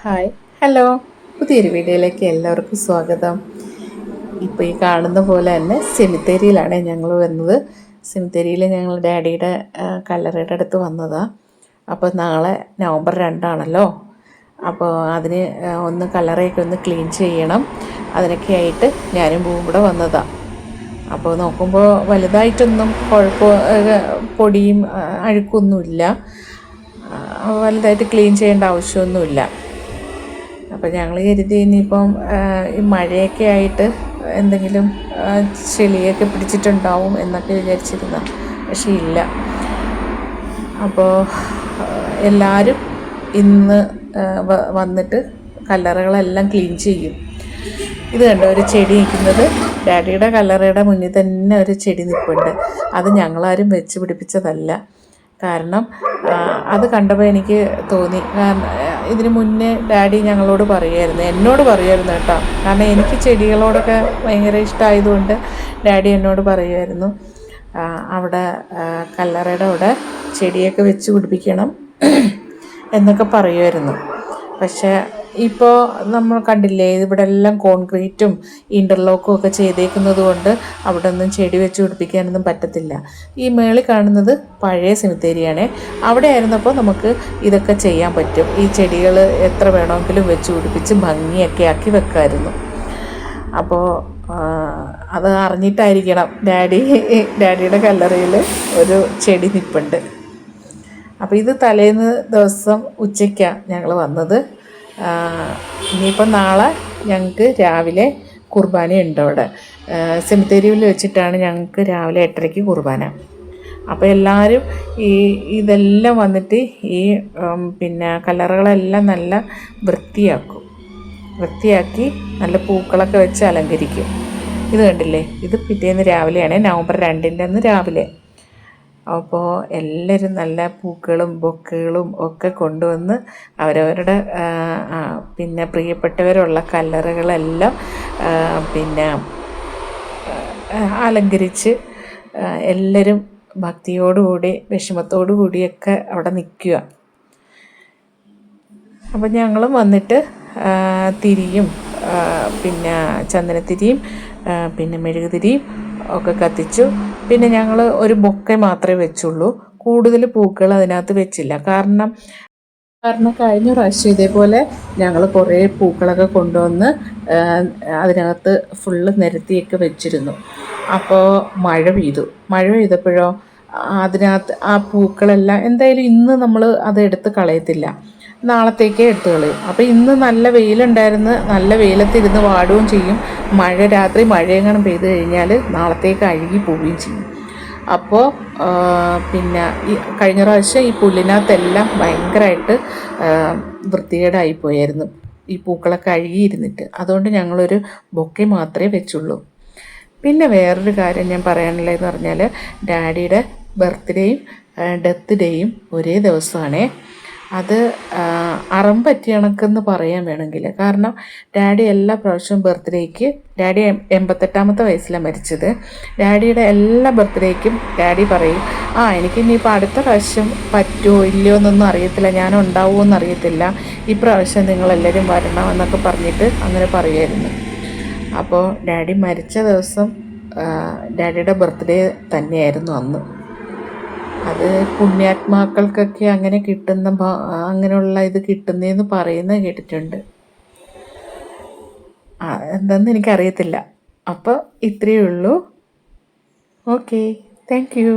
Hi. Hello. പുതിയൊരു വീഡിയോയിലേക്ക് എല്ലാവർക്കും സ്വാഗതം. ഇപ്പോൾ ഈ കാണുന്ന പോലെ തന്നെ സെമിത്തേരിയിലാണ് ഞങ്ങൾ വരുന്നത്. സെമിത്തേരിയിൽ ഞങ്ങൾ ഡാഡിയുടെ കല്ലറയുടെ അടുത്ത് വന്നതാണ് അപ്പോൾ നാളെ നവംബർ രണ്ടാണല്ലോ. അപ്പോൾ അതിന് ഒന്ന് കല്ലറയൊക്കെ ഒന്ന് ക്ലീൻ ചെയ്യണം. അതിനൊക്കെ ആയിട്ട് ഞാനും പൂവും കൂടെ വന്നതാണ് അപ്പോൾ നോക്കുമ്പോൾ വലുതായിട്ടൊന്നും കുഴപ്പം പൊടിയും അഴുക്കൊന്നുമില്ല. വലുതായിട്ട് ക്ലീൻ ചെയ്യേണ്ട ആവശ്യമൊന്നുമില്ല. അപ്പോൾ ഞങ്ങൾ കരുതി ഇനിയിപ്പം ഈ മഴയൊക്കെ ആയിട്ട് എന്തെങ്കിലും ചെളിയൊക്കെ പിടിച്ചിട്ടുണ്ടാവും എന്നൊക്കെ വിചാരിച്ചിരുന്ന. പക്ഷേ ഇല്ല. അപ്പോൾ എല്ലാവരും ഇന്ന് വന്നിട്ട് കല്ലറകളെല്ലാം ക്ലീൻ ചെയ്യും. ഇത് കണ്ടോ ഒരു ചെടി നിൽക്കുന്നത്. ഡാഡിയുടെ കല്ലറയുടെ മുന്നിൽ തന്നെ ഒരു ചെടി നിൽപ്പുണ്ട് അത് ഞങ്ങളാരും വെച്ച് പിടിപ്പിച്ചതല്ല. കാരണം അത് കണ്ടപ്പോൾ എനിക്ക് തോന്നി. കാരണം ഇതിനു മുന്നേ ഡാഡി ഞങ്ങളോട് പറയുമായിരുന്നു എന്നോട് പറയുമായിരുന്നു കേട്ടോ. കാരണം എനിക്ക് ചെടികളോടൊക്കെ ഭയങ്കര ഇഷ്ടമായതുകൊണ്ട് ഡാഡി എന്നോട് പറയുമായിരുന്നു അവിടെ കല്ലറയുടെ അവിടെ ചെടിയൊക്കെ വെച്ച് പിടിപ്പിക്കണം എന്നൊക്കെ പറയുമായിരുന്നു. പക്ഷേ ഇപ്പോൾ നമ്മൾ കണ്ടില്ലേ ഇവിടെ എല്ലാം കോൺക്രീറ്റും ഇന്റർലോക്കും ഒക്കെ ചെയ്തേക്കുന്നത് കൊണ്ട് അവിടെ ഒന്നും ചെടി വെച്ച് പിടിപ്പിക്കാനൊന്നും പറ്റത്തില്ല. ഈ മേളിൽ കാണുന്നത് പഴയ സെമിത്തേരിയാണ് അവിടെ ആയിരുന്നപ്പോൾ നമുക്ക് ഇതൊക്കെ ചെയ്യാൻ പറ്റും. ഈ ചെടികൾ എത്ര വേണമെങ്കിലും വെച്ച് പിടിപ്പിച്ച് ഭംഗിയൊക്കെ ആക്കി വെക്കാമായിരുന്നു അപ്പോൾ അത് അറിഞ്ഞിട്ടായിരിക്കണം ഡാഡി ഡാഡിയുടെ കല്ലറയിൽ ഒരു ചെടി നിൽപ്പുണ്ട് അപ്പോൾ ഇത് തലേന്ന് ദിവസം ഉച്ചയ്ക്കാണ് ഞങ്ങൾ വന്നത്. ആ, ഇനിയിപ്പം നാളെ ഞങ്ങൾക്ക് രാവിലെ കുർബാന ഉണ്ട് അവിടെ. സെമിത്തേരിയിൽ വെച്ചിട്ടാണ് ഞങ്ങൾക്ക് രാവിലെ എട്ടരയ്ക്ക് കുർബാന. അപ്പോൾ എല്ലാവരും ഈ ഇതെല്ലാം വന്നിട്ട് ഈ പിന്നെ കല്ലറകളെല്ലാം നല്ല വൃത്തിയാക്കും. വൃത്തിയാക്കി നല്ല പൂക്കളൊക്കെ വെച്ച് അലങ്കരിക്കും. ഇത് കണ്ടില്ലേ? ഇത് പിറ്റേന്ന് രാവിലെയാണ് നവംബർ രണ്ടിന്റെ അന്ന് രാവിലെ. അപ്പോൾ എല്ലാവരും നല്ല പൂക്കളും ബൊക്കകളും ഒക്കെ കൊണ്ടുവന്ന് അവരവരുടെ പിന്നെ പ്രിയപ്പെട്ടവരുള്ള കല്ലറകളെല്ലാം പിന്നെ അലങ്കരിച്ച് എല്ലാവരും ഭക്തിയോടുകൂടി വിഷമത്തോടു കൂടിയൊക്കെ അവിടെ നിൽക്കുക. അപ്പം ഞങ്ങളും വന്നിട്ട് തിരിയും പിന്നെ ചന്ദനത്തിരിയും പിന്നെ മെഴുകുതിരിയും ഒക്കെ കത്തിച്ചു. പിന്നെ ഞങ്ങൾ ഒരു ബൊക്കെ മാത്രമേ വെച്ചുള്ളൂ. കൂടുതൽ പൂക്കൾ അതിനകത്ത് വെച്ചില്ല. കാരണം കാരണം കഴിഞ്ഞ പ്രാവശ്യം ഇതേപോലെ ഞങ്ങൾ കുറേ പൂക്കളൊക്കെ കൊണ്ടുവന്ന് അതിനകത്ത് ഫുള്ള് നിരത്തിയൊക്കെ വെച്ചിരുന്നു. അപ്പോൾ മഴ പെയ്തു. മഴ പെയ്തപ്പോഴോ അതിനകത്ത് ആ പൂക്കളെല്ലാം എന്തായാലും ഇന്ന് നമ്മൾ അത് എടുത്ത് കളയത്തില്ല. നാളത്തേക്കേ എടുത്തു കളയും അപ്പോൾ ഇന്ന് നല്ല വെയിലുണ്ടായിരുന്നു. നല്ല വെയിലത്തിരുന്ന് വാടുകയും ചെയ്യും. മഴ രാത്രി മഴയെങ്ങാനും പെയ്ത് കഴിഞ്ഞാൽ നാളത്തേക്ക് അഴുകി പോവുകയും ചെയ്യും. അപ്പോൾ പിന്നെ ഈ കഴിഞ്ഞ പ്രാവശ്യം ഈ പുല്ലിനകത്തെല്ലാം ഭയങ്കരമായിട്ട് വൃത്തികേടായി പോയായിരുന്നു. ഈ പൂക്കളൊക്കെ അഴുകിയിരുന്നിട്ട്. അതുകൊണ്ട് ഞങ്ങളൊരു ബൊക്കെ മാത്രമേ വെച്ചുള്ളൂ. പിന്നെ വേറൊരു കാര്യം ഞാൻ പറയാനുള്ളതെന്ന് പറഞ്ഞാൽ ഡാഡിയുടെ ബർത്ത്ഡേയും ഡെത്ത് ഡേയും ഒരേ ദിവസമാണേ. അത് അറം പറ്റിയ കണക്കെന്ന് പറയാൻ വേണമെങ്കിൽ. കാരണം ഡാഡി എല്ലാ പ്രാവശ്യവും ബർത്ത്ഡേക്ക് ഡാഡി എൺപത്തെട്ടാമത്തെ വയസ്സിലാണ് മരിച്ചത്. ഡാഡിയുടെ എല്ലാ ബർത്ത്ഡേക്കും ഡാഡി പറയും ആ എനിക്ക് ഇനിയിപ്പോൾ അടുത്ത പ്രാവശ്യം പറ്റുമോ ഇല്ലയോ എന്നൊന്നും അറിയത്തില്ല. ഞാൻ ഉണ്ടാവുമോ എന്നറിയത്തില്ല ഇപ്രാവശ്യം നിങ്ങളെല്ലാവരും വരണം എന്നൊക്കെ പറഞ്ഞിട്ട് അങ്ങനെ പറയുമായിരുന്നു അപ്പോൾ ഡാഡി മരിച്ച ദിവസം ഡാഡിയുടെ ബർത്ത്ഡേ തന്നെയായിരുന്നു അന്ന്. അത് പുണ്യാത്മാക്കൾക്കൊക്കെ അങ്ങനെ കിട്ടുന്ന അങ്ങനെയുള്ള ഇത് കിട്ടുന്നതെന്ന് പറയുന്നത് കേട്ടിട്ടുണ്ട്. ആ എന്താണെന്ന് എനിക്കറിയത്തില്ല. അപ്പോൾ ഇത്രയേ ഉള്ളൂ. Okay thank you